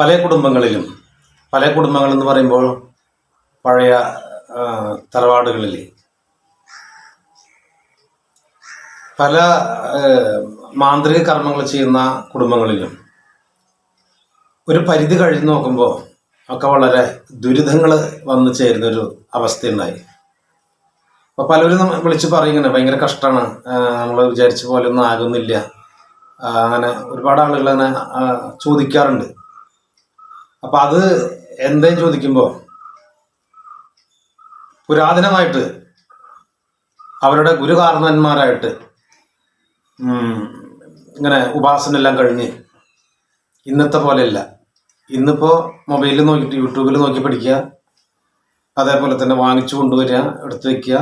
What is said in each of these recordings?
പല കുടുംബങ്ങളിലും പല കുടുംബങ്ങൾ എന്ന് പറയുമ്പോൾ പഴയ തറവാടുകളിൽ പല മാന്ത്രിക കർമ്മങ്ങൾ ചെയ്യുന്ന കുടുംബങ്ങളിലും ഒരു പരിധി കഴിഞ്ഞ് നോക്കുമ്പോൾ ഒക്കെ വളരെ ദുരിതങ്ങൾ വന്നു ചേരുന്നൊരു അവസ്ഥയുണ്ടായി. അപ്പോൾ പലരും വിളിച്ച് പറയുന്നത് ഭയങ്കര കഷ്ടമാണ് നമ്മൾ വിചാരിച്ച പോലെ ഒന്നും ആകുന്നില്ല. അങ്ങനെ ഒരുപാട് ആളുകൾ അങ്ങനെ ചോദിക്കാറുണ്ട്. അപ്പം അത് എന്തേ ചോദിക്കുമ്പോൾ പുരാതനമായിട്ട് അവരുടെ ഗുരുകാരണന്മാരായിട്ട് ഇങ്ങനെ ഉപാസന എല്ലാം കഴിഞ്ഞ് ഇന്നത്തെ പോലെയല്ല. ഇന്നിപ്പോൾ മൊബൈലിൽ നോക്കിയിട്ട് യൂട്യൂബിൽ നോക്കി പഠിക്കുക അതേപോലെ തന്നെ വാങ്ങിച്ചു കൊണ്ടുവരിക എടുത്തു വെക്കുക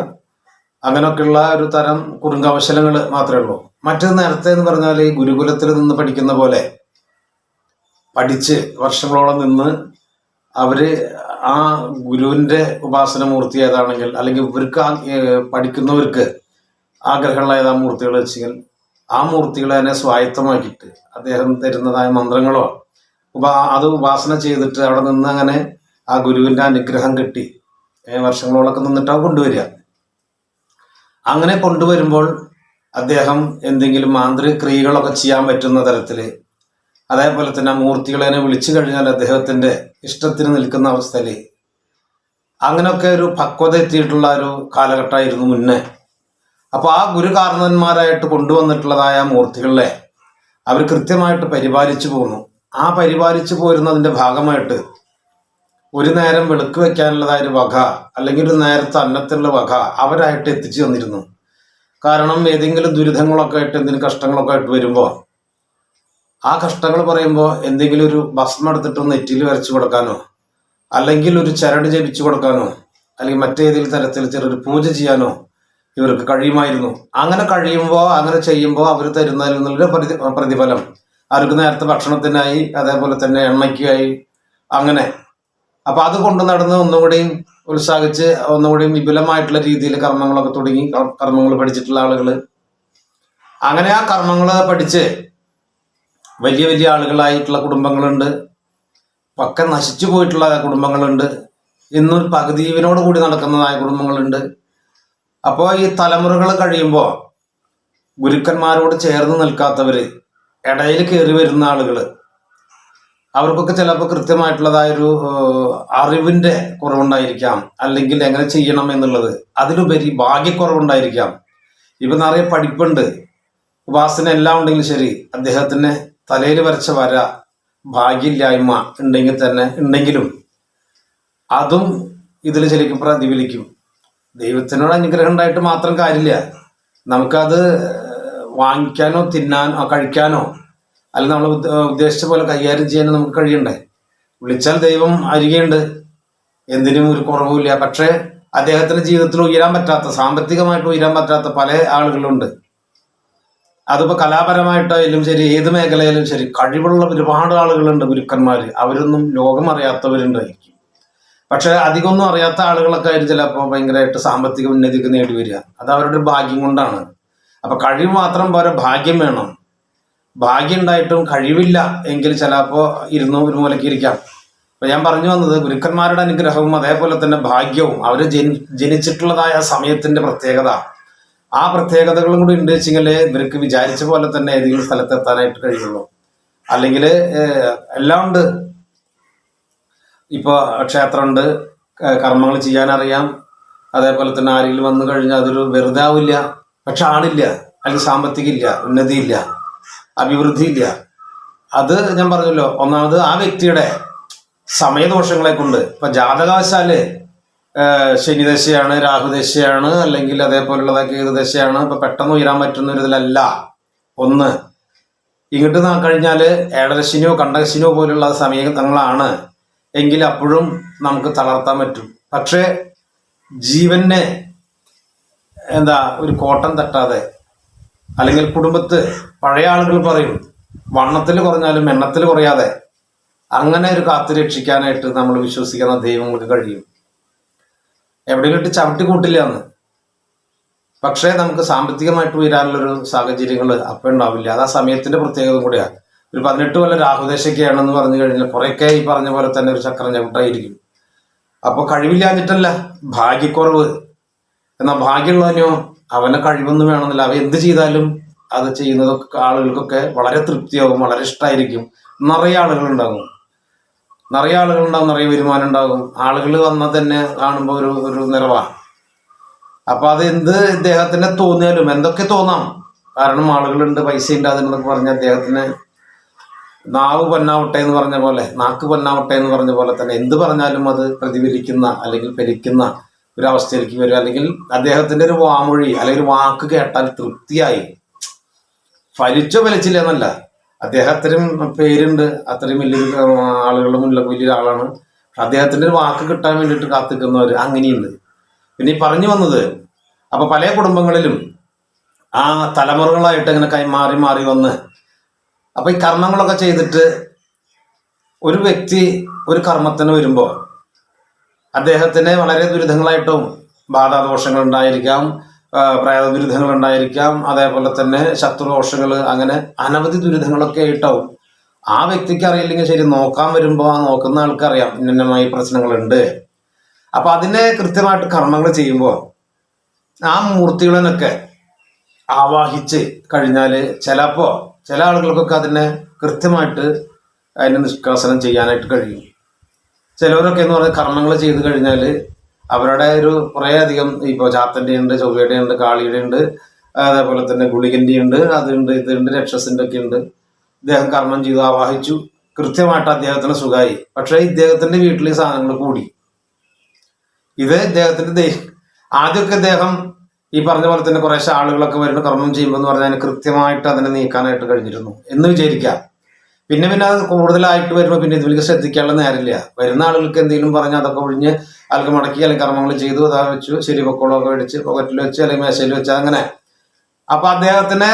അങ്ങനെയൊക്കെയുള്ള ഒരു തരം കുറുങ്കവശലങ്ങൾ മാത്രമേ ഉള്ളൂ. മറ്റൊരു നേരത്തെ എന്ന് പറഞ്ഞാൽ ഈ ഗുരുകുലത്തിൽ നിന്ന് പഠിക്കുന്ന പോലെ പഠിച്ച് വർഷങ്ങളോളം നിന്ന് അവർ ആ ഗുരുവിന്റെ ഉപാസന മൂർത്തി ഏതാണെങ്കിൽ അല്ലെങ്കിൽ ഇവർക്ക് ആ പഠിക്കുന്നവർക്ക് ആഗ്രഹമുള്ള ഏതാ മൂർത്തികൾ വെച്ചെങ്കിൽ ആ മൂർത്തികളെ തന്നെ സ്വായത്തമാക്കിയിട്ട് അദ്ദേഹം തരുന്നതായ മന്ത്രങ്ങളോ ഉപാ അത് ഉപാസന ചെയ്തിട്ട് അവിടെ നിന്ന് അങ്ങനെ ആ ഗുരുവിന്റെ അനുഗ്രഹം കിട്ടി. വർഷങ്ങളോളൊക്കെ നിന്നിട്ടാണ് കൊണ്ടുവരിക. അങ്ങനെ കൊണ്ടുവരുമ്പോൾ അദ്ദേഹം എന്തെങ്കിലും മാന്ത്രിക ക്രിയകളൊക്കെ ചെയ്യാൻ പറ്റുന്ന തരത്തിൽ അതേപോലെ തന്നെ ആ മൂർത്തികളെ വിളിച്ചു കഴിഞ്ഞാൽ അദ്ദേഹത്തിന്റെ ഇഷ്ടത്തിന് നിൽക്കുന്ന അവസ്ഥയിൽ അങ്ങനെയൊക്കെ ഒരു പക്വത എത്തിയിട്ടുള്ള ഒരു കാലഘട്ടമായിരുന്നു മുന്നേ. അപ്പോൾ ആ ഗുരുകാരണന്മാരായിട്ട് കൊണ്ടുവന്നിട്ടുള്ളതായ മൂർത്തികളെ അവർ കൃത്യമായിട്ട് പരിപാലിച്ചു പോന്നു. ആ പരിപാലിച്ചു പോരുന്നതിന്റെ ഭാഗമായിട്ട് ഒരു നേരം വെളുക്ക് വെക്കാനുള്ളതായ ഒരു വക അല്ലെങ്കിൽ ഒരു നേരത്തെ അന്നത്തിനുള്ള വക അവരായിട്ട് എത്തിച്ചു തന്നിരുന്നു. കാരണം ഏതെങ്കിലും ദുരിതങ്ങളൊക്കെ ആയിട്ട് എന്തെങ്കിലും കഷ്ടങ്ങളൊക്കെ ആയിട്ട് വരുമ്പോൾ ആ കഷ്ടങ്ങൾ പറയുമ്പോൾ എന്തെങ്കിലും ഒരു ഭസ്മം എടുത്തിട്ട് നെറ്റിയിൽ വരച്ചു കൊടുക്കാനോ അല്ലെങ്കിൽ ഒരു ചരട് ജപിച്ചു കൊടുക്കാനോ അല്ലെങ്കിൽ മറ്റേതെങ്കിലും തരത്തിൽ ചെറിയൊരു പൂജ ചെയ്യാനോ ഇവർക്ക് കഴിയുമായിരുന്നു. അങ്ങനെ കഴിയുമ്പോൾ അങ്ങനെ ചെയ്യുമ്പോൾ അവർ തരുന്നതിൽ നിന്നുള്ളൊരു പ്രതി പ്രതിഫലം. അവർക്ക് നേരത്തെ ഭക്ഷണത്തിനായി അതേപോലെ തന്നെ എണ്ണയ്ക്കായി അങ്ങനെ. അപ്പൊ അത് കൊണ്ടു നടന്ന് ഒന്നുകൂടിയും ഉത്സാഹിച്ച് ഒന്നുകൂടിയും വിപുലമായിട്ടുള്ള രീതിയിൽ കർമ്മങ്ങളൊക്കെ തുടങ്ങി കർമ്മങ്ങൾ പഠിച്ചിട്ടുള്ള ആളുകൾ അങ്ങനെ ആ കർമ്മങ്ങൾ പഠിച്ച് വലിയ വലിയ ആളുകളായിട്ടുള്ള കുടുംബങ്ങളുണ്ട്. പക്ക നശിച്ചു പോയിട്ടുള്ള കുടുംബങ്ങളുണ്ട്. ഇന്നും പകുതിവിനോട് കൂടി നടക്കുന്നതായ കുടുംബങ്ങളുണ്ട്. അപ്പോൾ ഈ തലമുറകൾ കഴിയുമ്പോൾ ഗുരുക്കന്മാരോട് ചേർന്ന് നിൽക്കാത്തവര് ഇടയിൽ കയറി വരുന്ന ആളുകൾ അവർക്കൊക്കെ ചിലപ്പോൾ കൃത്യമായിട്ടുള്ളതായൊരു അറിവിന്റെ കുറവുണ്ടായിരിക്കാം. അല്ലെങ്കിൽ എങ്ങനെ ചെയ്യണം എന്നുള്ളത് അതിലുപരി ഭാഗ്യക്കുറവുണ്ടായിരിക്കാം. ഇപ്പൊ നിറയെ പഠിപ്പുണ്ട്. ഉപാസന എല്ലാം ഉണ്ടെങ്കിലും ശരി അദ്ദേഹത്തിന് തലയിൽ വരച്ച വര ഭാഗ്യമില്ലായ്മ ഉണ്ടെങ്കിൽ തന്നെ ഉണ്ടെങ്കിലും അതും ഇതിൽ ശരിക്കും പ്രതിഫലിക്കും. ദൈവത്തിനോട് അനുഗ്രഹം ഉണ്ടായിട്ട് മാത്രം കാര്യമില്ല. നമുക്കത് വാങ്ങിക്കാനോ തിന്നാനോ കഴിക്കാനോ അല്ലെങ്കിൽ നമ്മൾ ഉദ്ദേശിച്ച പോലെ കൈകാര്യം ചെയ്യാനോ നമുക്ക് കഴിയണ്ടേ? വിളിച്ചാൽ ദൈവം അരികെയുണ്ട്. എന്തിനും ഒരു കുറവുമില്ല. പക്ഷേ അദ്ദേഹത്തിന്റെ ജീവിതത്തിൽ ഉയരാൻ പറ്റാത്ത സാമ്പത്തികമായിട്ട് ഉയരാൻ പറ്റാത്ത പല ആളുകളുണ്ട്. അതിപ്പോ കലാപരമായിട്ടായാലും ശരി ഏത് മേഖലയിലും ശരി കഴിവുള്ള ഒരുപാട് ആളുകളുണ്ട് ഗുരുക്കന്മാര്. അവരൊന്നും ലോകം അറിയാത്തവരുണ്ടായിരിക്കും. പക്ഷെ അധികമൊന്നും അറിയാത്ത ആളുകളൊക്കെ ആയിരിക്കും ചിലപ്പോൾ ഭയങ്കരമായിട്ട് സാമ്പത്തിക ഉന്നതിക്ക് നേടി വരിക. അത് അവരുടെ ഭാഗ്യം കൊണ്ടാണ്. അപ്പൊ കഴിവ് മാത്രം പോരാ ഭാഗ്യം വേണം. ഭാഗ്യം ഉണ്ടായിട്ടും കഴിവില്ല എങ്കിൽ ചിലപ്പോ ഇരുന്ന് ഒരു മൂലയ്ക്ക് ഇരിക്കാം. അപ്പൊ ഞാൻ പറഞ്ഞു വന്നത് ഗുരുക്കന്മാരുടെ അനുഗ്രഹവും അതേപോലെ തന്നെ ഭാഗ്യവും. ജനി ജനിച്ചിട്ടുള്ളതായ സമയത്തിന്റെ പ്രത്യേകത. ആ പ്രത്യേകതകളും കൂടി ഉണ്ട് വെച്ചെങ്കിൽ ഇവർക്ക് വിചാരിച്ച പോലെ തന്നെ ഏതെങ്കിലും സ്ഥലത്ത് എത്താനായിട്ട് കഴിയുള്ളൂ. അല്ലെങ്കിൽ എല്ലാം ഉണ്ട്. ഇപ്പോൾ ക്ഷേത്രമുണ്ട് കർമ്മങ്ങൾ ചെയ്യാനറിയാം. അതേപോലെ തന്നെ ആരെങ്കിലും വന്നു കഴിഞ്ഞാൽ അതൊരു വെറുതെ ആവില്ല പക്ഷെ ആളില്ല. അല്ലെങ്കിൽ സാമ്പത്തികമില്ല. ഉന്നതിയില്ല. അഭിവൃദ്ധിയില്ല. അത് ഞാൻ പറഞ്ഞല്ലോ. ഒന്നാമത് ആ വ്യക്തിയുടെ സമയദോഷങ്ങളെ കൊണ്ട്. ഇപ്പൊ ജാതകവശാൽ ശനിദശയാണ് രാഹുദശയാണ് അല്ലെങ്കിൽ അതേപോലുള്ളതൊക്കെ ഏത് ദശയാണ്? അപ്പൊ പെട്ടെന്ന് ഉയരാൻ പറ്റുന്ന ഒരു ഇതിലല്ല. ഒന്ന് ഇങ്ങോട്ട് നാ കഴിഞ്ഞാൽ ഏഴരശനിയോ കണ്ടകശനിയോ പോലുള്ള സമയങ്ങളാണ് എങ്കിൽ അപ്പോഴും നമുക്ക് തളർത്താൻ പറ്റും. പക്ഷേ ജീവനെ എന്താ ഒരു കോട്ടം തട്ടാതെ അല്ലെങ്കിൽ കുടുംബത്ത് പഴയ ആളുകൾ പറയും വണ്ണത്തിൽ കുറഞ്ഞാലും എണ്ണത്തിൽ കുറയാതെ അങ്ങനെ ഒരു കാത്തു രക്ഷിക്കാനായിട്ട് നമ്മൾ വിശ്വസിക്കുന്ന ദൈവങ്ങൾക്ക് കഴിയും. എവിടെയെങ്കിലും ഇട്ട് ചവിട്ടി കൂട്ടില്ല എന്ന് പക്ഷേ നമുക്ക് സാമ്പത്തികമായിട്ട് ഉയരാനുള്ളൊരു സാഹചര്യങ്ങൾ അപ്പം ഉണ്ടാവില്ല. അത് ആ സമയത്തിന്റെ പ്രത്യേകത കൂടിയാണ്. ഒരു പതിനെട്ട് കൊല്ലം രാഹുദേശക്കെയാണെന്ന് പറഞ്ഞു കഴിഞ്ഞാൽ കുറേയൊക്കെ ഈ പറഞ്ഞ പോലെ തന്നെ ഒരു ചക്രം ചവിട്ടായിരിക്കും. അപ്പോൾ കഴിവില്ലാഞ്ഞിട്ടല്ല ഭാഗ്യക്കുറവ്. എന്നാൽ ഭാഗ്യമുള്ളവനോ അവനെ കഴിവൊന്നും വേണമെന്നില്ല. അവ എന്ത് ചെയ്താലും അത് ചെയ്യുന്നതൊക്കെ ആളുകൾക്കൊക്കെ വളരെ തൃപ്തിയാവും വളരെ ഇഷ്ടമായിരിക്കും നിറയെ ആളുകളുണ്ടാകും. നിറയെ ആളുകളുണ്ടാവും നിറയെ വരുമാനം ഉണ്ടാകും. ആളുകൾ വന്നാൽ തന്നെ കാണുമ്പോൾ ഒരു ഒരു നിറവാണ്. അപ്പൊ അത് എന്ത് ഇദ്ദേഹത്തിന് തോന്നിയാലും എന്തൊക്കെ തോന്നാം? കാരണം ആളുകളുണ്ട് പൈസ ഉണ്ട് അതെന്നൊക്കെ പറഞ്ഞ അദ്ദേഹത്തിന് നാവ് പൊന്നാവട്ടെ എന്ന് പറഞ്ഞ പോലെ നാക്ക് പൊന്നാവട്ടെ എന്ന് പറഞ്ഞ പോലെ തന്നെ എന്ത് പറഞ്ഞാലും അത് പ്രതിഫലിക്കുന്ന അല്ലെങ്കിൽ പെരിക്കുന്ന ഒരു അവസ്ഥയിലേക്ക് വരും. അല്ലെങ്കിൽ അദ്ദേഹത്തിന്റെ ഒരു വാമൊഴി അല്ലെങ്കിൽ വാക്ക് കേട്ടാൽ തൃപ്തിയായി. ഫലിച്ചോ ഫലിച്ചില്ല എന്നല്ല. അദ്ദേഹത്തിനും പേരുണ്ട്. അത്രയും വലിയ ആളുകളുടെ മുന്നിൽ വലിയ ആളാണ് അദ്ദേഹത്തിന്റെ ഒരു വാക്ക് കിട്ടാൻ വേണ്ടിയിട്ട് കാത്തിക്കുന്നവർ അങ്ങനെയുണ്ട്. പിന്നെ ഈ പറഞ്ഞു വന്നത് അപ്പൊ പല കുടുംബങ്ങളിലും ആ തലമുറകളായിട്ട് അങ്ങനെ കൈമാറി മാറി വന്ന് അപ്പൊ ഈ കർമ്മങ്ങളൊക്കെ ചെയ്തിട്ട് ഒരു വ്യക്തി ഒരു കർമ്മത്തിന് വരുമ്പോൾ അദ്ദേഹത്തിന് വളരെ ദുരിതങ്ങളായിട്ടും ബാധാദോഷങ്ങൾ ഉണ്ടായിരിക്കാം ആ, പ്രേത ദുരിതങ്ങൾ ഉണ്ടായിരിക്കാം അതേപോലെ തന്നെ ശത്രുദോഷങ്ങൾ അങ്ങനെ അനവധി ദുരിതങ്ങളൊക്കെ ആയിട്ടാവും ആ വ്യക്തിക്ക് അറിയില്ലെങ്കിൽ ശരി നോക്കാൻ വരുമ്പോൾ ആ നോക്കുന്ന ആൾക്കറിയാം ഇന്നമായി പ്രശ്നങ്ങളുണ്ട്. അപ്പൊ അതിനെ കൃത്യമായിട്ട് കർമ്മങ്ങൾ ചെയ്യുമ്പോൾ ആ മൂർത്തികളെന്നൊക്കെ ആവാഹിച്ച് കഴിഞ്ഞാൽ ചിലപ്പോൾ ചില ആളുകൾക്കൊക്കെ അതിനെ കൃത്യമായിട്ട് അതിനെ നിഷ്കാസനം ചെയ്യാനായിട്ട് കഴിയും. ചിലവരൊക്കെ എന്ന് പറഞ്ഞാൽ കർമ്മങ്ങൾ ചെയ്ത് കഴിഞ്ഞാൽ അവരുടെ ഒരു കുറേ അധികം ഇപ്പോൾ ചാത്തന്റെ ഉണ്ട് ചൊവ്വയുടെ ഉണ്ട് കാളിയുടെ ഉണ്ട് അതേപോലെ തന്നെ ഗുളികന്റെ ഉണ്ട് അതുണ്ട് ഇതുണ്ട് രക്ഷസിന്റെ ഒക്കെ ഉണ്ട്. ഇദ്ദേഹം കർമ്മം ചെയ്തു ആവാഹിച്ചു. കൃത്യമായിട്ട് അദ്ദേഹത്തിന് സുഖമായി പക്ഷെ ഇദ്ദേഹത്തിന്റെ വീട്ടിൽ ഈ സാധനങ്ങൾ കൂടി. ഇത് ഇദ്ദേഹത്തിന്റെ ദേ- ആദ്യമൊക്കെ ഇദ്ദേഹം ഈ പറഞ്ഞ പോലെ തന്നെ കുറേശ്ശെ ആളുകളൊക്കെ വരുന്ന കർമ്മം ചെയ്യുമ്പോൾ എന്ന് പറഞ്ഞാൽ കൃത്യമായിട്ട് അതിനെ നീക്കാനായിട്ട് കഴിഞ്ഞിരുന്നു എന്ന് വിചാരിക്കാം. പിന്നെ പിന്നെ അത് കൂടുതലായിട്ട് വരുമ്പോൾ പിന്നെ ഇതിലേക്ക് ശ്രദ്ധിക്കാനുള്ള നേരമില്ല. വരുന്ന ആളുകൾക്ക് എന്തെങ്കിലും പറഞ്ഞ് അതൊക്കെ ഒഴിഞ്ഞ് ആൾക്ക് മടക്കി അല്ലെങ്കിൽ കർമ്മങ്ങൾ ചെയ്തു അതാ വെച്ചു ശരി പൊക്കോളൊക്കെ മേടിച്ച് പോക്കറ്റിൽ വെച്ച് അല്ലെങ്കിൽ മേശയിൽ വെച്ച് അങ്ങനെ. അപ്പൊ അദ്ദേഹത്തിന്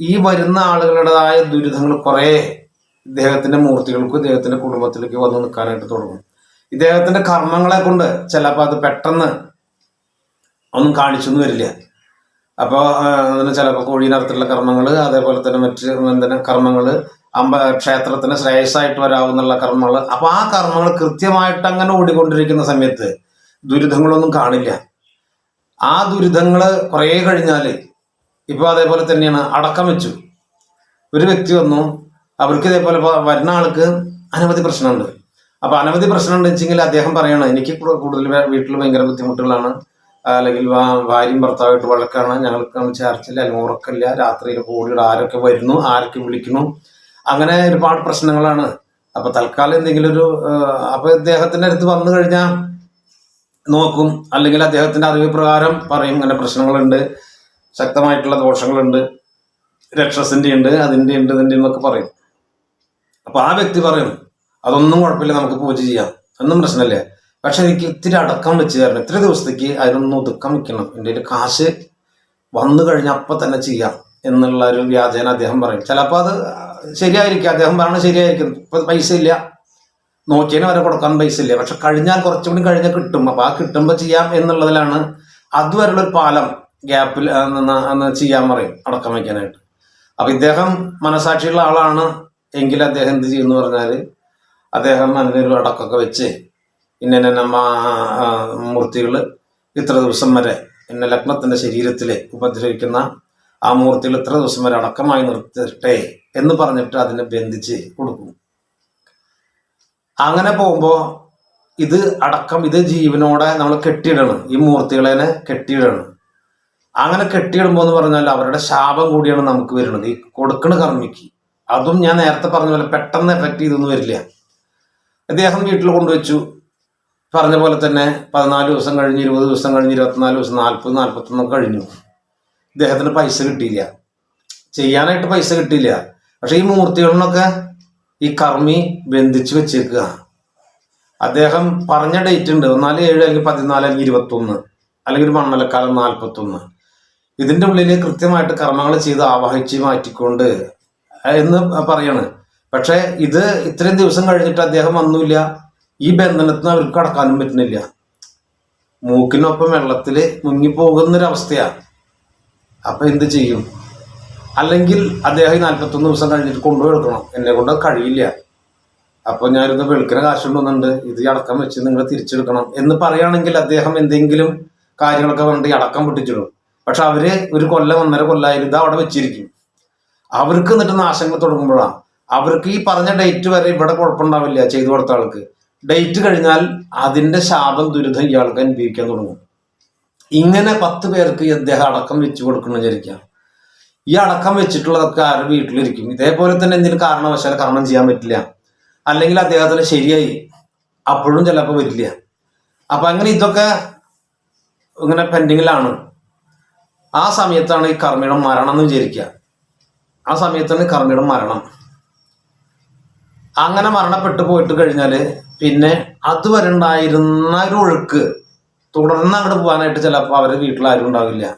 ഈ വരുന്ന ആളുകളുടേതായ ദുരിതങ്ങൾ കുറേ ഇദ്ദേഹത്തിന്റെ മൂർത്തികൾക്കും ഇദ്ദേഹത്തിന്റെ കുടുംബത്തിലേക്ക് വന്ന് നിൽക്കാനായിട്ട് തുടങ്ങും. ഇദ്ദേഹത്തിന്റെ കർമ്മങ്ങളെ കൊണ്ട് ചിലപ്പോൾ അത് പെട്ടെന്ന് ഒന്നും കാണിച്ചൊന്നും വരില്ല. അപ്പോൾ അതിന് ചിലപ്പോൾ കോഴീനർത്ഥത്തിലുള്ള കർമ്മങ്ങൾ അതേപോലെ തന്നെ മറ്റ് എന്തിനാ കർമ്മങ്ങൾ അമ്പ ക്ഷേത്രത്തിന് ശ്രേയസ്സായിട്ട് വരാവുന്നുള്ള കർമ്മങ്ങൾ. അപ്പോൾ ആ കർമ്മങ്ങൾ കൃത്യമായിട്ട് അങ്ങനെ ഓടിക്കൊണ്ടിരിക്കുന്ന സമയത്ത് ദുരിതങ്ങളൊന്നും കാണില്ല. ആ ദുരിതങ്ങൾ കുറേ കഴിഞ്ഞാൽ ഇപ്പോൾ അതേപോലെ തന്നെയാണ് അടക്കം വെച്ചു. ഒരു വ്യക്തി വന്നു അവർക്ക് ഇതേപോലെ ഇപ്പൊ വരുന്ന ആൾക്ക് അനവധി പ്രശ്നമുണ്ട്. അപ്പൊ അനവധി പ്രശ്നമുണ്ട് വെച്ചെങ്കിൽ അദ്ദേഹം പറയണം എനിക്ക് കൂടുതൽ വീട്ടിൽ ഭയങ്കര ബുദ്ധിമുട്ടുകളാണ്. അല്ലെങ്കിൽ ഭാര്യയും ഭർത്താവായിട്ട് വഴക്കാണ്. ഞങ്ങൾക്ക് ചേർച്ചില്ല അല്ലെങ്കിൽ ഉറക്കമില്ല. രാത്രിയിൽ കൂടിയുടെ ആരൊക്കെ വരുന്നു ആരൊക്കെ വിളിക്കുന്നു അങ്ങനെ ഒരുപാട് പ്രശ്നങ്ങളാണ്. അപ്പൊ തൽക്കാലം എന്തെങ്കിലും ഒരു അപ്പൊ ഇദ്ദേഹത്തിന്റെ അടുത്ത് വന്നു കഴിഞ്ഞാൽ നോക്കും. അല്ലെങ്കിൽ അദ്ദേഹത്തിന്റെ അറിവ് പ്രകാരം പറയും. ഇങ്ങനെ പ്രശ്നങ്ങളുണ്ട്. ശക്തമായിട്ടുള്ള ദോഷങ്ങളുണ്ട്. രക്ഷസിന്റെ ഉണ്ട് അതിന്റെ ഉണ്ട് ഇതിന്റെ എന്നൊക്കെ പറയും. അപ്പൊ ആ വ്യക്തി പറയും അതൊന്നും കുഴപ്പമില്ല നമുക്ക് പൂജ ചെയ്യാം. ഒന്നും പ്രശ്നമല്ലേ. പക്ഷെ എനിക്ക് ഇത്തിരി അടക്കം വെച്ച് തരണം. ഇത്ര ദിവസത്തേക്ക് അതിനൊന്നും ഒതുക്കം വെക്കണം എന്റെ കാശ് വന്നു കഴിഞ്ഞാൽ അപ്പം തന്നെ ചെയ്യാം എന്നുള്ള ഒരു വ്യാജേന അദ്ദേഹം പറയും. ചിലപ്പോൾ അത് ശരിയായിരിക്കും. അദ്ദേഹം പറയുന്നത് ശരിയായിരിക്കും. ഇപ്പൊ പൈസ ഇല്ല. നോക്കിയതിന് വരെ കൊടുക്കാൻ പൈസ ഇല്ല. പക്ഷെ കഴിഞ്ഞാൽ കുറച്ചും കൂടി കഴിഞ്ഞാൽ കിട്ടും. അപ്പൊ ആ കിട്ടുമ്പോൾ ചെയ്യാം എന്നുള്ളതിലാണ് അതുവരെയുള്ള ഒരു പാലം ഗ്യാപ്പിൽ ചെയ്യാൻ പറയും അടക്കം വയ്ക്കാനായിട്ട്. അപ്പൊ ഇദ്ദേഹം മനസാക്ഷിയുള്ള ആളാണ് എങ്കിൽ അദ്ദേഹം എന്ത് എന്ന് പറഞ്ഞാൽ അദ്ദേഹം അതിനൊരു അടക്കമൊക്കെ വെച്ച് ഇന്ന മൂർത്തികൾ ഇത്ര ദിവസം വരെ എന്നെ ലഗ്നത്തിന്റെ ശരീരത്തിൽ ഉപദ്രവിക്കുന്ന ആ മൂർത്തികൾ ഇത്ര ദിവസം വരെ അടക്കമായി നിർത്തട്ടെ എന്ന് പറഞ്ഞിട്ട് അതിനെ ബന്ധിച്ച് കൊടുക്കും അങ്ങനെ പോകുമ്പോൾ ഇത് അടക്കം ഇത് ജീവനോടെ നമ്മൾ കെട്ടിയിടണം. ഈ മൂർത്തികളെ കെട്ടിയിടണം. അങ്ങനെ കെട്ടിയിടുമ്പോൾ എന്ന് പറഞ്ഞാൽ അവരുടെ ശാപം കൂടിയാണ് നമുക്ക് വരുന്നത്. ഈ കൊടുക്കണ കർമ്മിക്ക്. അതും ഞാൻ നേരത്തെ പറഞ്ഞ പോലെ പെട്ടെന്ന് എഫക്ട് ചെയ്തൊന്നും വരില്ല. അദ്ദേഹം വീട്ടിൽ കൊണ്ടുവച്ചു. പറഞ്ഞ പോലെ തന്നെ പതിനാല് ദിവസം കഴിഞ്ഞ് ഇരുപത് ദിവസം കഴിഞ്ഞ് ഇരുപത്തിനാല് ദിവസം നാൽപ്പത് നാൽപ്പത്തൊന്നും കഴിഞ്ഞു. ഇദ്ദേഹത്തിന് പൈസ കിട്ടിയില്ല. ചെയ്യാനായിട്ട് പൈസ കിട്ടിയില്ല. പക്ഷെ ഈ മൂർത്തികളിനൊക്കെ ഈ കർമ്മി ബന്ധിച്ച് വെച്ചേക്കുക. അദ്ദേഹം പറഞ്ഞ ഡേറ്റ് ഉണ്ട്. ഒന്നാൽ ഏഴ് അല്ലെങ്കിൽ പതിനാല് അല്ലെങ്കിൽ ഇരുപത്തൊന്ന്. അല്ലെങ്കിൽ ഒരു മണ്ണലക്കാലം നാൽപ്പത്തൊന്ന് ഇതിന്റെ ഉള്ളിൽ കൃത്യമായിട്ട് കർമ്മങ്ങൾ ചെയ്ത് ആവാഹിച്ച് മാറ്റിക്കൊണ്ട് എന്ന് പറയാണ്. പക്ഷേ ഇത് ഇത്രയും ദിവസം കഴിഞ്ഞിട്ട് അദ്ദേഹം വന്നില്ല ഈ ബന്ധനത്തിന് അവർക്ക് കടക്കാനും പറ്റുന്നില്ല. മൂക്കിനൊപ്പം വെള്ളത്തിൽ മുങ്ങിപ്പോകുന്നൊരവസ്ഥയാണ് അപ്പൊ എന്ത് ചെയ്യും? അല്ലെങ്കിൽ അദ്ദേഹം ഈ നാൽപ്പത്തൊന്ന് ദിവസം കഴിഞ്ഞിട്ട് കൊണ്ടുപോയി എടുക്കണം എന്നെ കൊണ്ട് കഴിയില്ല. അപ്പോൾ ഞാനിത് വെളുക്കിന് കാശ് കൊണ്ടുവന്നുണ്ട് ഇത് അടക്കം വെച്ച് നിങ്ങൾ തിരിച്ചെടുക്കണം എന്ന് പറയുകയാണെങ്കിൽ അദ്ദേഹം എന്തെങ്കിലും കാര്യങ്ങളൊക്കെ പറഞ്ഞിട്ട് അടക്കം പൊട്ടിച്ചിടും. പക്ഷെ അവർ ഒരു കൊല്ലം ഒന്നര കൊല്ലമായാലും ഇത് അവിടെ വെച്ചിരിക്കും. അവർക്ക് എന്നിട്ട് നാശങ്ങൾ തുടങ്ങുമ്പോഴാണ്. അവർക്ക് ഈ പറഞ്ഞ ഡേറ്റ് വരെ ഇവിടെ കുഴപ്പമുണ്ടാവില്ല ചെയ്തു കൊടുത്ത ആൾക്ക്. ഡേറ്റ് കഴിഞ്ഞാൽ അതിന്റെ ശാപം ദുരിതം ഇയാൾക്ക് അനുഭവിക്കാൻ തുടങ്ങും. ഇങ്ങനെ പത്ത് പേർക്ക് അദ്ദേഹം അടക്കം വെച്ചു കൊടുക്കണം വിചാരിക്കാം ഈ അടക്കം വെച്ചിട്ടുള്ളതൊക്കെ ആരും വീട്ടിലിരിക്കും. ഇതേപോലെ തന്നെ എന്തെങ്കിലും കാരണവശാൽ കർമ്മം ചെയ്യാൻ പറ്റില്ല. അല്ലെങ്കിൽ അദ്ദേഹത്തിന് ശരിയായി. അപ്പോഴും ചിലപ്പോൾ വരില്ല. അപ്പൊ അങ്ങനെ ഇതൊക്കെ ഇങ്ങനെ പെൻഡിങ്ങിലാണ്. ആ സമയത്താണ് ഈ കർമ്മിയുടെ മരണം എന്ന് വിചാരിക്കുക ആ സമയത്താണ് കർമ്മിയുടെ മരണം. അങ്ങനെ മരണപ്പെട്ടു പോയിട്ട് കഴിഞ്ഞാൽ പിന്നെ അതുവരെ ഉണ്ടായിരുന്ന ഒരു ഒഴുക്ക് തുടർന്ന് അങ്ങോട്ട് പോകാനായിട്ട് ചിലപ്പോൾ അവരുടെ വീട്ടിൽ ആരും ഉണ്ടാവില്ല.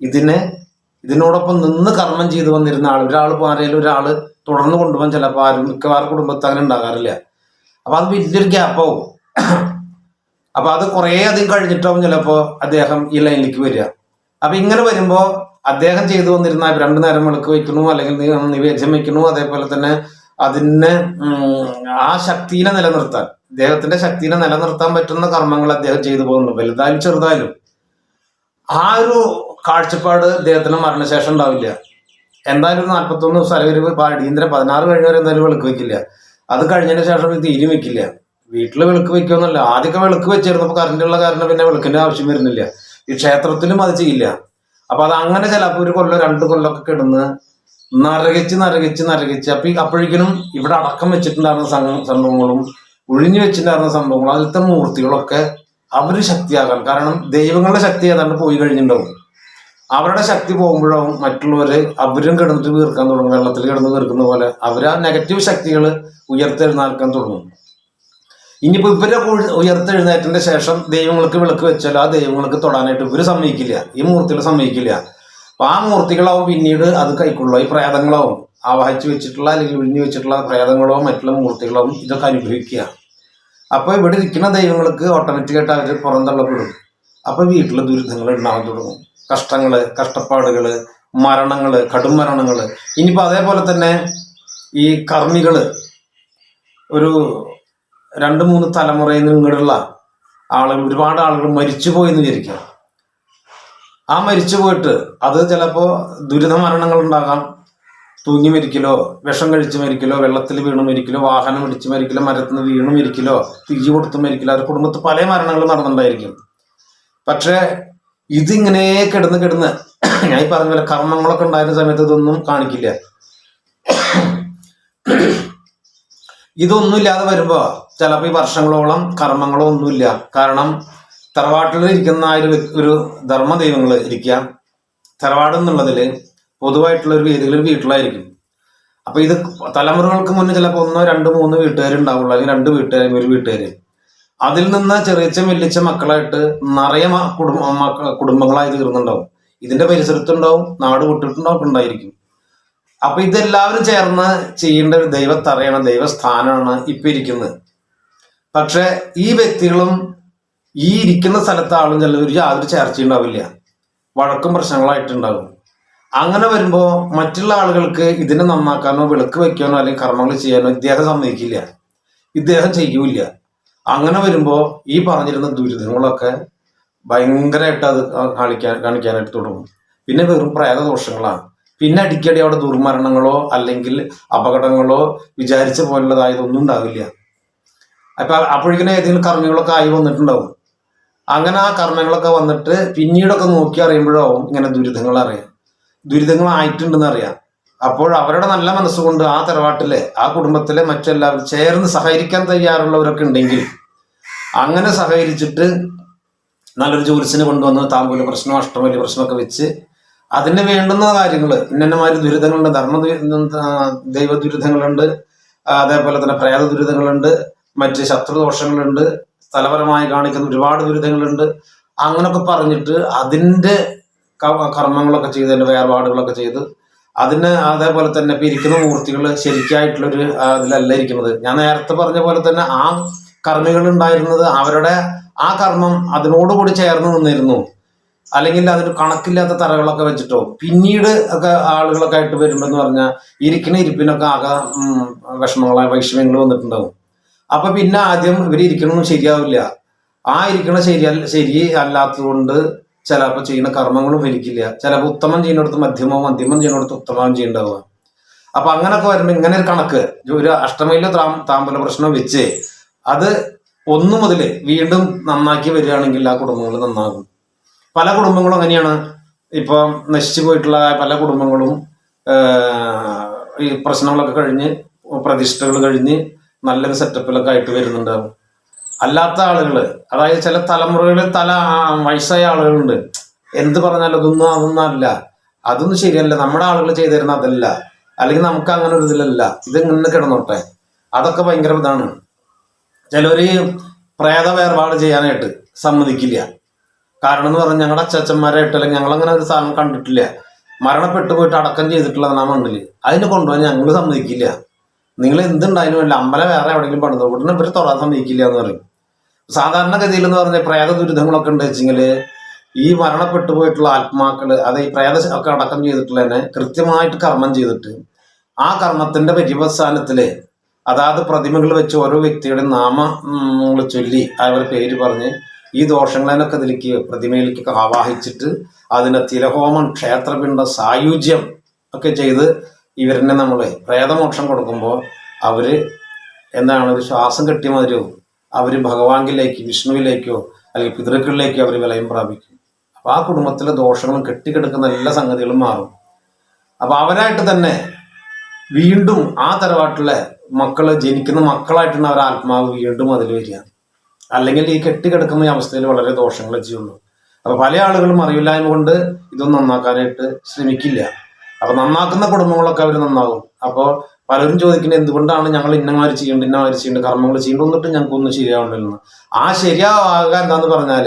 ഇതിനെ ഇതിനോടൊപ്പം നിന്ന് കർമ്മം ചെയ്തു വന്നിരുന്ന ആൾ ഒരാൾ ആരെങ്കിലും ഒരാൾ തുടർന്ന് കൊണ്ടുപോകാൻ ചിലപ്പോൾ ആരും മിക്കവാറും കുടുംബത്തിൽ അങ്ങനെ ഉണ്ടാകാറില്ല. അപ്പൊ അത് വലിയൊരു ഗ്യാപ്പാവും അപ്പൊ അത് കുറേ അധികം കഴിഞ്ഞിട്ടാവും ചിലപ്പോ അദ്ദേഹം ഈ ലൈനിലേക്ക് വരിക. അപ്പൊ ഇങ്ങനെ വരുമ്പോ അദ്ദേഹം ചെയ്തു വന്നിരുന്ന രണ്ടു നേരം വിളക്ക് വയ്ക്കണു അല്ലെങ്കിൽ നിവേദ്യം വയ്ക്കണു അതേപോലെ തന്നെ അതിനെ ആ ശക്തിനെ നിലനിർത്താൻ അദ്ദേഹത്തിന്റെ ശക്തിനെ നിലനിർത്താൻ പറ്റുന്ന കർമ്മങ്ങൾ അദ്ദേഹം ചെയ്തു പോകുന്നു. വലുതായാലും ചെറുതായാലും. ആ ഒരു കാഴ്ചപ്പാട് അദ്ദേഹത്തിന് മരണശേഷം ഉണ്ടാവില്ല. എന്തായാലും ഒരു നാൽപ്പത്തൊന്ന് ദിവസം അല്ലെങ്കിൽ അടിയന്തര പതിനാറ് കഴിഞ്ഞ വരെ എന്തായാലും വിളക്ക് വെക്കില്ല. അത് കഴിഞ്ഞതിന് ശേഷം തീരും വെക്കില്ല. വീട്ടിൽ വിളക്ക് വെക്കുമെന്നല്ല ആദ്യമൊക്കെ വിളക്ക് വെച്ചിരുന്നപ്പോൾ കറണ്ടുള്ള കാരണം പിന്നെ വിളക്കിന്റെ ആവശ്യം വരുന്നില്ല. ഈ ക്ഷേത്രത്തിലും അത് ചെയ്യില്ല. അപ്പൊ അത് അങ്ങനെ ചിലപ്പോൾ ഒരു കൊല്ലം രണ്ട് കൊല്ലമൊക്കെ കിടന്ന് നരകിച്ച് നരകിച്ച് നരകിച്ച്. അപ്പൊ അപ്പോഴേക്കും ഇവിടെ അടക്കം വെച്ചിട്ടുണ്ടായിരുന്ന സംഭവങ്ങളും ഒഴിഞ്ഞു വെച്ചിട്ടുണ്ടായിരുന്ന സംഭവങ്ങളും അതിലത്തെ മൂർത്തികളൊക്കെ അവർ ശക്തിയാകാൻ. കാരണം ദൈവങ്ങളുടെ ശക്തി ഏതാണ്ട് പോയി കഴിഞ്ഞിട്ടുണ്ടാവും. അവരുടെ ശക്തി പോകുമ്പോഴാവും മറ്റുള്ളവര് അവരും കിടന്നിട്ട് വീർക്കാൻ തുടങ്ങും. വെള്ളത്തിൽ കിടന്ന് വീർക്കുന്ന പോലെ അവർ ആ നെഗറ്റീവ് ശക്തികൾ ഉയർത്തെഴുന്നേൽക്കാൻ തുടങ്ങും. ഇനിയിപ്പോ ഇവരെ ഉയ- ശേഷം ദൈവങ്ങൾക്ക് വിളക്ക് വെച്ചാൽ ആ ദൈവങ്ങൾക്ക് തൊടാനായിട്ട് ഇവർ സമ്മതിക്കില്ല. ഈ മൂർത്തികൾ സമ്മതിക്കില്ല. അപ്പൊ ആ മൂർത്തികളാവും പിന്നീട് അത് കൈക്കൊള്ളുക. ഈ പ്രേതങ്ങളാവും. ആവാഹിച്ചു വെച്ചിട്ടുള്ള അല്ലെങ്കിൽ വിഴിഞ്ഞു വെച്ചിട്ടുള്ള പ്രേതങ്ങളോ മറ്റുള്ള മൂർത്തികളോ ഇതൊക്കെ അനുഭവിക്കുക അപ്പൊ ഇവിടെ ഇരിക്കുന്ന ദൈവങ്ങൾക്ക് ഓട്ടോമാറ്റിക്കായിട്ട് അവർ പുറന്തള്ളപ്പെടും അപ്പോൾ വീട്ടിലെ ദുരിതങ്ങൾ ഉണ്ടാകാൻ തുടങ്ങും. കഷ്ടങ്ങൾ കഷ്ടപ്പാടുകൾ മരണങ്ങൾ കടും മരണങ്ങൾ. ഇനിയിപ്പോ അതേപോലെ തന്നെ ഈ കർമ്മികൾ ഒരു രണ്ട് മൂന്ന് തലമുറയിൽ നിന്ന് ഇങ്ങോട്ടുള്ള ആളുകൾ ഒരുപാട് ആളുകൾ മരിച്ചു പോയി എന്ന് വിചാരിക്കാം. ആ മരിച്ചു പോയിട്ട് അത് ചിലപ്പോ ദുരിത മരണങ്ങൾ ഉണ്ടാകാം. തൂങ്ങി മരിക്കലോ വിഷം കഴിച്ച് മരിക്കലോ വെള്ളത്തിൽ വീണ് മരിക്കലോ വാഹനം ഇടിച്ച് മരിക്കലോ മരത്തിൽ നിന്ന് വീണ് മരിക്കലോ തീ കൊടുത്ത് മരിക്കലോ അത് കുടുംബത്തിൽ പല മരണങ്ങളും നടന്നിട്ടുണ്ടായിരിക്കും. പക്ഷേ ഇതിങ്ങനെ കിടന്ന് കിടന്ന് ഞാൻ ഈ പറഞ്ഞ പോലെ കർമ്മങ്ങളൊക്കെ ഉണ്ടായിരുന്ന സമയത്ത് ഇതൊന്നും കാണിക്കില്ല. ഇതൊന്നും ഇല്ലാതെ വരുമ്പോ ചിലപ്പോ ഈ വർഷങ്ങളോളം കർമ്മങ്ങളോ ഒന്നുമില്ല കാരണം തറവാട്ടിൽ ഇരിക്കുന്ന ഒരു ഒരു ധർമ്മ ദൈവങ്ങൾ ഇരിക്കുക തറവാട് എന്നുള്ളതിൽ പൊതുവായിട്ടുള്ള ഒരു ഒരു വീട്ടിലായിരിക്കും. അപ്പൊ ഇത് തലമുറകൾക്ക് മുന്നേ ചിലപ്പോൾ ഒന്നോ രണ്ടോ മൂന്നോ വീട്ടുകാരുണ്ടാവുള്ളൂ അല്ലെങ്കിൽ രണ്ട് വീട്ടുകാർ ഒരു വീട്ടുകാർ അതിൽ നിന്ന് ചെറിയച്ച വലിച്ച മക്കളായിട്ട് നിറയെ കുടുംബ കുടുംബങ്ങളായി തീർന്നുണ്ടാവും. ഇതിന്റെ പരിസരത്തുണ്ടാവും നാട് വിട്ടിട്ടുണ്ടാവും ഉണ്ടായിരിക്കും. അപ്പൊ ഇതെല്ലാവരും ചേർന്ന് ചെയ്യേണ്ട ഒരു ദൈവത്തറയാണ് ദൈവസ്ഥാനമാണ് ഇപ്പൊ ഇരിക്കുന്നത്. പക്ഷെ ഈ വ്യക്തികളും ഈ ഇരിക്കുന്ന സ്ഥലത്ത് ആളും ചില ഒരു യാതൊരു ചേർച്ചയുണ്ടാവില്ല വഴക്കും പ്രശ്നങ്ങളായിട്ടുണ്ടാകും. അങ്ങനെ വരുമ്പോ മറ്റുള്ള ആളുകൾക്ക് ഇതിനെ നന്നാക്കാനോ വിളക്ക് വെക്കാനോ അല്ലെങ്കിൽ കർമ്മങ്ങൾ ചെയ്യാനോ ഇദ്ദേഹം സമ്മതിക്കില്ല. ഇദ്ദേഹം ചെയ്യൂല അങ്ങനെ വരുമ്പോ ഈ പറഞ്ഞിരുന്ന ദുരിതങ്ങളൊക്കെ ഭയങ്കരമായിട്ട് അത് കാണിക്കാൻ കാണിക്കാനായിട്ട് തുടങ്ങും. പിന്നെ വെറും പ്രേതദോഷങ്ങളാണ്. പിന്നെ അടിക്കടി അവിടെ ദുർമരണങ്ങളോ അല്ലെങ്കിൽ അപകടങ്ങളോ വിചാരിച്ച പോലുള്ളതായതൊന്നും ഉണ്ടാവില്ല. അപ്പൊ അപ്പോഴേക്കിനും ഏതെങ്കിലും കർമ്മികളൊക്കെ ആയി വന്നിട്ടുണ്ടാവും. അങ്ങനെ ആ കർമ്മങ്ങളൊക്കെ വന്നിട്ട് പിന്നീടൊക്കെ നോക്കി അറിയുമ്പോഴാവും ഇങ്ങനെ ദുരിതങ്ങൾ അറിയാം. ദുരിതങ്ങൾ ആയിട്ടുണ്ടെന്ന് അറിയാം അപ്പോൾ അവരുടെ നല്ല മനസ്സുകൊണ്ട് ആ തറവാട്ടിലെ ആ കുടുംബത്തിലെ മറ്റെല്ലാവരും ചേർന്ന് സഹകരിക്കാൻ തയ്യാറുള്ളവരൊക്കെ ഉണ്ടെങ്കിൽ അങ്ങനെ സഹകരിച്ചിട്ട് നല്ലൊരു ജോലിസിനെ കൊണ്ടുവന്ന് താമ്പൂല പ്രശ്നം അഷ്ടമലി പ്രശ്നമൊക്കെ വെച്ച് അതിന് വേണ്ടുന്ന കാര്യങ്ങൾ ഇന്നമാര് ദുരിതങ്ങളുണ്ട് ധർമ്മ ദൈവ ദുരിതങ്ങളുണ്ട് അതേപോലെ തന്നെ പ്രേത ദുരിതങ്ങളുണ്ട് മറ്റ് ശത്രുദോഷങ്ങളുണ്ട് സ്ഥലപരമായി കാണിക്കുന്ന ഒരുപാട് ദുരിതങ്ങളുണ്ട്. അങ്ങനൊക്കെ പറഞ്ഞിട്ട് അതിന്റെ ക- കർമ്മങ്ങളൊക്കെ ചെയ്ത് അതിന്റെ വേർപാടുകളൊക്കെ ചെയ്ത് അതിന് അതേപോലെ തന്നെ ഇപ്പൊ ഇരിക്കുന്ന മൂർത്തികൾ ശരിക്കായിട്ടുള്ളൊരു ഇതിലല്ല ഇരിക്കുന്നത്. ഞാൻ നേരത്തെ പറഞ്ഞ പോലെ തന്നെ ആ കർമ്മികൾ ഉണ്ടായിരുന്നത് അവരുടെ ആ കർമ്മം അതിനോടുകൂടി ചേർന്ന് നിന്നിരുന്നു. അല്ലെങ്കിൽ അതിന് കണക്കില്ലാത്ത തറകളൊക്കെ വെച്ചിട്ടോ. പിന്നീട് ഒക്കെ ആളുകളൊക്കെ ആയിട്ട് വരുമ്പോന്ന് പറഞ്ഞാൽ ഇരിക്കുന്ന ഇരിപ്പിനൊക്കെ ആകെ വിഷമങ്ങളായ വിഷമങ്ങളെ വൈഷമ്യങ്ങൾ വന്നിട്ടുണ്ടാവും. അപ്പൊ പിന്നെ ആദ്യം ഇവർ ഇരിക്കണമൊന്നും ശരിയാവില്ല. ആ ഇരിക്കണ ശരിയല്ല ശരി അല്ലാത്തതുകൊണ്ട് ചിലപ്പോൾ ചെയ്യുന്ന കർമ്മങ്ങളും ഫലിക്കില്ല. ചിലപ്പോൾ ഉത്തമം ചെയ്യുന്നിടത്ത് മധ്യമവും മധ്യമം ചെയ്യുന്നിടത്ത് ഉത്തമവും ചെയ്യേണ്ടതാണ് അപ്പൊ അങ്ങനൊക്കെ വരുമ്പോൾ ഇങ്ങനെ ഒരു കണക്ക് ഒരു അഷ്ടമയിലെ താം- താമ്പല പ്രശ്നം വെച്ച് അത് ഒന്നു മുതൽ വീണ്ടും നന്നാക്കി വരികയാണെങ്കിൽ ആ കുടുംബങ്ങൾ നന്നാകും. പല കുടുംബങ്ങളും അങ്ങനെയാണ്. ഇപ്പം നശിച്ചു പോയിട്ടുള്ള പല കുടുംബങ്ങളും ഈ പ്രശ്നങ്ങളൊക്കെ കഴിഞ്ഞ് പ്രതിഷ്ഠകൾ കഴിഞ്ഞ് നല്ലൊരു സെറ്റപ്പിലൊക്കെ ആയിട്ട് വരുന്നുണ്ടാവും. അല്ലാത്ത ആളുകൾ അതായത് ചില തലമുറകളിൽ തല വയസ്സായ ആളുകളുണ്ട്. എന്ത് പറഞ്ഞാലും അതൊന്നും അതൊന്നും അല്ല. അതൊന്നും ശരിയല്ല. നമ്മുടെ ആളുകൾ ചെയ്തു തരുന്ന അതല്ല. അല്ലെങ്കിൽ നമുക്ക് അങ്ങനെ ഒരു ഇതിലല്ല. ഇത് ഇങ്ങനെ കിടന്നോട്ടെ. അതൊക്കെ ഭയങ്കര ഇതാണ്. ചിലവർ പ്രേത വേർപാട് ചെയ്യാനായിട്ട് സമ്മതിക്കില്ല. കാരണം എന്ന് പറഞ്ഞാൽ ഞങ്ങളുടെ അച്ചച്ചന്മാരായിട്ട് അല്ലെങ്കിൽ ഞങ്ങളങ്ങനെ ഒരു സാധനം കണ്ടിട്ടില്ല. മരണപ്പെട്ടു പോയിട്ട് അടക്കം ചെയ്തിട്ടുള്ളതാണ് ആ മണ്ണിൽ അതിന് കൊണ്ടുപോകാൻ ഞങ്ങൾ സമ്മതിക്കില്ല. നിങ്ങൾ എന്തുണ്ടായാലും അല്ല അമ്പലം വേറെ എവിടെയെങ്കിലും പണിതോ ഉടനെ ഇവർ തുറ സമ്മതിക്കില്ല എന്ന് പറയും. സാധാരണഗതിയിൽ എന്ന് പറഞ്ഞ പ്രേത ദുരിതങ്ങളൊക്കെ ഉണ്ട് ഈ മരണപ്പെട്ടു പോയിട്ടുള്ള ആത്മാക്കൾ അത് ഈ പ്രേത ഒക്കെ അടക്കം ചെയ്തിട്ടുള്ള തന്നെ കൃത്യമായിട്ട് കർമ്മം ചെയ്തിട്ട് ആ കർമ്മത്തിന്റെ പര്യവസാനത്തിൽ അതാത് പ്രതിമകൾ വെച്ച് ഓരോ വ്യക്തിയുടെ നാമങ്ങൾ ചൊല്ലി അവരുടെ പേര് പറഞ്ഞ് ഈ ദോഷങ്ങളെന്നൊക്കെ ഇതിലേക്ക് പ്രതിമയിലേക്ക് ആവാഹിച്ചിട്ട് അതിനെ തിലഹോമം ക്ഷേത്രപിണ്ട സായുജ്യം ഒക്കെ ചെയ്ത് ഇവരിനെ നമ്മളെ പ്രേതമോക്ഷം കൊടുക്കുമ്പോൾ അവർ എന്താണ് ഒരു ശ്വാസം കെട്ടിയ മാതിരിയോ അവർ ഭഗവാനിലേക്ക് വിഷ്ണുവിലേക്കോ അല്ലെങ്കിൽ പിതൃക്കളിലേക്കോ അവർ വിലയം പ്രാപിക്കും. അപ്പൊ ആ കുടുംബത്തിലെ ദോഷങ്ങളും കെട്ടിക്കിടക്കുന്ന എല്ലാ സംഗതികളും മാറും. അപ്പൊ അവരായിട്ട് തന്നെ വീണ്ടും ആ തറവാട്ടിലെ മക്കൾ ജനിക്കുന്ന മക്കളായിട്ടുള്ള അവർ ആത്മാവ് വീണ്ടും അതിൽ വരിക. അല്ലെങ്കിൽ ഈ കെട്ടിക്കിടക്കുന്ന ഈ അവസ്ഥയിൽ വളരെ ദോഷങ്ങൾ ചെയ്യുള്ളൂ അപ്പൊ പല ആളുകളും അറിവില്ലായ്മ കൊണ്ട് ഇതൊന്നും നന്നാക്കാനായിട്ട് ശ്രമിക്കില്ല. അപ്പൊ നന്നാക്കുന്ന കുടുംബങ്ങളൊക്കെ അവർ നന്നാകും. അപ്പോൾ പലരും ചോദിക്കുന്നത് എന്തുകൊണ്ടാണ് ഞങ്ങൾ ഇന്നമാര് ചെയ്യേണ്ടത് ഇന്നമാര് ചെയ്യേണ്ടത് കർമ്മങ്ങൾ ചെയ്യേണ്ടത്? ഞങ്ങൾക്കൊന്നും ശരിയാവുന്നില്ലെന്ന് ആ ശരിയാവുക എന്താന്ന് പറഞ്ഞാൽ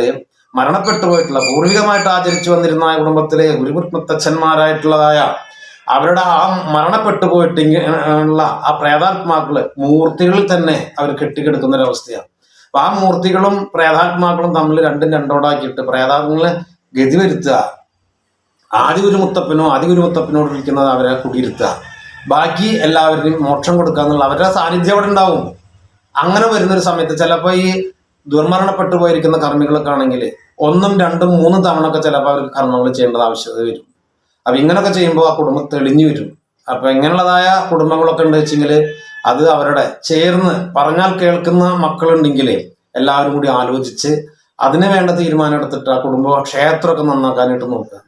മരണപ്പെട്ടു പോയിട്ടുള്ള പൂർവികമായിട്ട് ആചരിച്ചു വന്നിരുന്ന ആ കുടുംബത്തിലെ ഗുരുമുത്തച്ഛന്മാരായിട്ടുള്ളതായ അവരുടെ ആ മരണപ്പെട്ടു പോയിട്ട് ഉള്ള ആ പ്രേതാത്മാക്കൾ മൂർത്തികളിൽ തന്നെ അവർ കെട്ടിക്കെടുക്കുന്ന ഒരവസ്ഥയാണ് അപ്പൊ ആ മൂർത്തികളും പ്രേതാത്മാക്കളും തമ്മിൽ രണ്ടും രണ്ടോടാക്കിയിട്ട് പ്രേതാത്മങ്ങളെ ഗതി വരുത്തുക ആദ്യ ഒരു മുത്തപ്പനോ ആദ്യ ഒരു മുത്തപ്പനോട് ഇരിക്കുന്നത് അവരെ കുടിയിരുത്തുക ബാക്കി എല്ലാവരുടെയും മോക്ഷം കൊടുക്കുക എന്നുള്ള അവരുടെ സാന്നിധ്യം അവിടെ ഉണ്ടാവും. അങ്ങനെ വരുന്നൊരു സമയത്ത് ചിലപ്പോൾ ഈ ദുർമരണപ്പെട്ടു പോയിരിക്കുന്ന കർമ്മികളൊക്കെ ആണെങ്കിൽ ഒന്നും രണ്ടും മൂന്നും തവണ ഒക്കെ ചിലപ്പോൾ അവർക്ക് കർമ്മങ്ങൾ ചെയ്യേണ്ടത് ആവശ്യത വരും. അപ്പൊ ഇങ്ങനെയൊക്കെ ചെയ്യുമ്പോൾ ആ കുടുംബം തെളിഞ്ഞു വരും. അപ്പൊ ഇങ്ങനെയുള്ളതായ കുടുംബങ്ങളൊക്കെ ഉണ്ട് വെച്ചെങ്കിൽ അത് അവരുടെ ചേർന്ന് പറഞ്ഞാൽ കേൾക്കുന്ന മക്കളുണ്ടെങ്കിൽ എല്ലാവരും കൂടി ആലോചിച്ച് അതിന് വേണ്ട തീരുമാനം എടുത്തിട്ട് ആ കുടുംബ ക്ഷേത്രമൊക്കെ നന്നാക്കാനായിട്ട് നോക്കുക.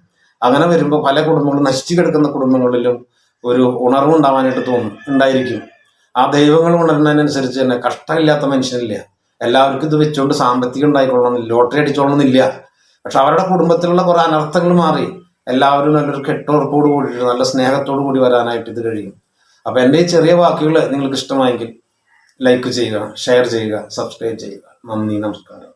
അങ്ങനെ വരുമ്പോൾ പല കുടുംബങ്ങളും നശിച്ചു കിടക്കുന്ന കുടുംബങ്ങളിലും ഒരു ഉണർവുണ്ടാവാനായിട്ട് തോന്നും ഉണ്ടായിരിക്കും. ആ ദൈവങ്ങൾ ഉണരുന്നതിനനുസരിച്ച് തന്നെ കഷ്ടമില്ലാത്ത മനുഷ്യനില്ല. എല്ലാവർക്കും ഇത് വെച്ചുകൊണ്ട് സാമ്പത്തികം ഉണ്ടായിക്കൊള്ളണമെന്നില്ല ലോട്ടറി അടിച്ചോളണമെന്നില്ല പക്ഷെ അവരുടെ കുടുംബത്തിലുള്ള കുറെ അനർത്ഥങ്ങൾ മാറി. എല്ലാവരും നല്ലൊരു കെട്ടുറപ്പോട് കൂടിയിട്ട് നല്ല സ്നേഹത്തോടു കൂടി വരാനായിട്ട് ഇത് കഴിയും. അപ്പൊ എന്റെ ഈ ചെറിയ വാക്കുകൾ നിങ്ങൾക്ക് ഇഷ്ടമായെങ്കിൽ ലൈക്ക് ചെയ്യുക ഷെയർ ചെയ്യുക സബ്സ്ക്രൈബ് ചെയ്യുക. നന്ദി നമസ്കാരം.